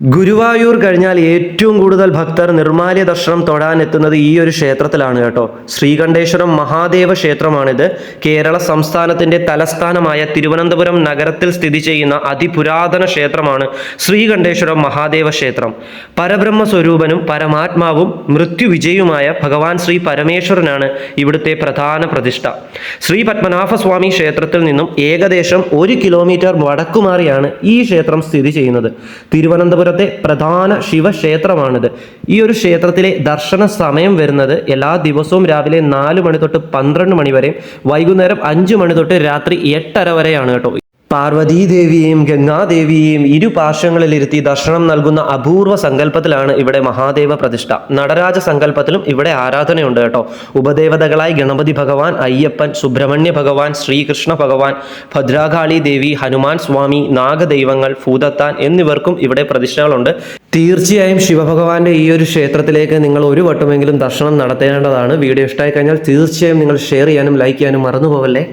ഗുരുവായൂർ കഴിഞ്ഞാൽ ഏറ്റവും കൂടുതൽ ഭക്തർ നിർമാല്യ ദർശനം തൊടാൻ എത്തുന്നത് ഈ ഒരു ക്ഷേത്രത്തിലാണ് കേട്ടോ. ശ്രീകണ്ഠേശ്വരം മഹാദേവ ക്ഷേത്രമാണിത്. കേരള സംസ്ഥാനത്തിന്റെ തലസ്ഥാനമായ തിരുവനന്തപുരം നഗരത്തിൽ സ്ഥിതി ചെയ്യുന്ന അതിപുരാതന ക്ഷേത്രമാണ് ശ്രീകണ്ഠേശ്വരം മഹാദേവ ക്ഷേത്രം. പരബ്രഹ്മ സ്വരൂപനും പരമാത്മാവും മൃത്യുവിജയുമായ ഭഗവാൻ ശ്രീ പരമേശ്വരനാണ് ഇവിടുത്തെ പ്രധാന പ്രതിഷ്ഠ. ശ്രീ പത്മനാഭസ്വാമി ക്ഷേത്രത്തിൽ നിന്നും ഏകദേശം ഒരു കിലോമീറ്റർ വടക്കുമാറിയാണ് ഈ ക്ഷേത്രം സ്ഥിതി ചെയ്യുന്നത്. തിരുവനന്തപുരത്തെ പ്രധാന ശിവക്ഷേത്രമാണിത്. ഈ ഒരു ക്ഷേത്രത്തിലെ ദർശന സമയം വരുന്നത് എല്ലാ ദിവസവും രാവിലെ നാല് മണി തൊട്ട് പന്ത്രണ്ട് മണി വരെയും വൈകുന്നേരം അഞ്ച് മണി തൊട്ട് രാത്രി എട്ടര വരെയാണ് കേട്ടോ. പാർവതീദേവിയെയും ഗംഗാദേവിയെയും ഇരു പാർശ്വങ്ങളിലിരുത്തി ദർശനം നൽകുന്ന അപൂർവ സങ്കല്പത്തിലാണ് ഇവിടെ മഹാദേവ പ്രതിഷ്ഠ. നടരാജ സങ്കല്പത്തിലും ഇവിടെ ആരാധനയുണ്ട് കേട്ടോ. ഉപദേവതകളായി ഗണപതി ഭഗവാൻ അയ്യപ്പൻ സുബ്രഹ്മണ്യ ഭഗവാൻ ശ്രീകൃഷ്ണ ഭഗവാൻ ഭദ്രാകാളി ദേവി ഹനുമാൻ സ്വാമി നാഗദൈവങ്ങൾ ഭൂതത്താൻ എന്നിവർക്കും ഇവിടെ പ്രതിഷ്ഠകളുണ്ട്. തീർച്ചയായും ശിവഭഗവാന്റെ ഈ ഒരു ക്ഷേത്രത്തിലേക്ക് നിങ്ങൾ ഒരു വട്ടമെങ്കിലും ദർശനം നടത്തേണ്ടതാണ്. വീഡിയോ ഇഷ്ടമായി കഴിഞ്ഞാൽ തീർച്ചയായും നിങ്ങൾ ഷെയർ ചെയ്യാനും ലൈക്ക് ചെയ്യാനും മറന്നു പോവല്ലേ